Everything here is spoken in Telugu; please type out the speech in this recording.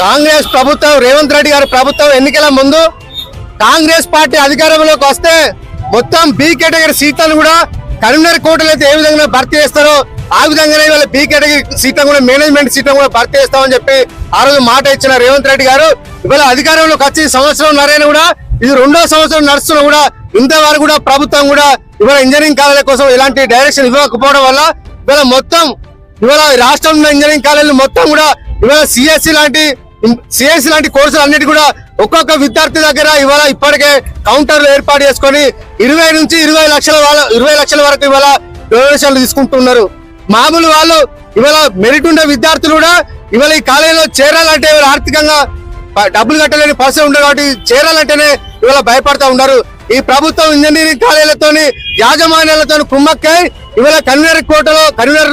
కాంగ్రెస్ ప్రభుత్వం రేవంత్ రెడ్డి గారి ప్రభుత్వం ఎన్నికల ముందు కాంగ్రెస్ పార్టీ అధికారంలోకి వస్తే మొత్తం బి కేటగిరీ సీట్లను కూడా కరీంనగర్ కోటలు అయితే ఏ విధంగా భర్తీ చేస్తారో ఆ విధంగానే వాళ్ళ బి కేటగిరీ సీట్లను కూడా మేనేజ్మెంట్ సీట్లను కూడా భర్తీ చేస్తామని చెప్పి ఆ రోజు మాట ఇచ్చిన రేవంత్ రెడ్డి గారు. ఇవాళ అధికారంలోకి వచ్చి సంవత్సరం నరైన కూడా ఇది రెండో సంవత్సరం నడుస్తున్నా కూడా ఇంతవరకు కూడా ప్రభుత్వం కూడా ఇవాళ ఇంజనీరింగ్ కాలేజీల కోసం ఇలాంటి డైరెక్షన్ ఇవ్వకపోవడం వల్ల ఇవాళ మొత్తం ఇవాళ రాష్ట్రంలో ఇంజనీరింగ్ కాలేజీలు మొత్తం కూడా ఇవాళ సిఎస్సి లాంటి సిఎస్ లాంటి కోర్సులు అన్నిటి కూడా ఒక్కొక్క విద్యార్థి దగ్గర ఇవాళ ఇప్పటికే కౌంటర్లు ఏర్పాటు చేసుకొని ఇరవై నుంచి ఇరవై లక్షల వాళ్ళ ఇరవై లక్షల వరకు ఇవాళ డొనేషన్లు తీసుకుంటున్నారు. మామూలు వాళ్ళు ఇవాళ మెరిట్ ఉండే విద్యార్థులు కూడా ఇవాళ ఈ కాలేజీలో చేరాలంటే ఇవాళ ఆర్థికంగా డబ్బులు కట్టలేని పరిస్థితి ఉండదు కాబట్టి చేరాలంటేనే ఇవాళ భయపడతా ఉన్నారు. ఈ ప్రభుత్వం ఇంజనీరింగ్ కాలేజీలతోని యాజమాన్యాలతో కుమ్మక్కై ఇవాళ కన్వీనర్ కోటలో కన్వీనర్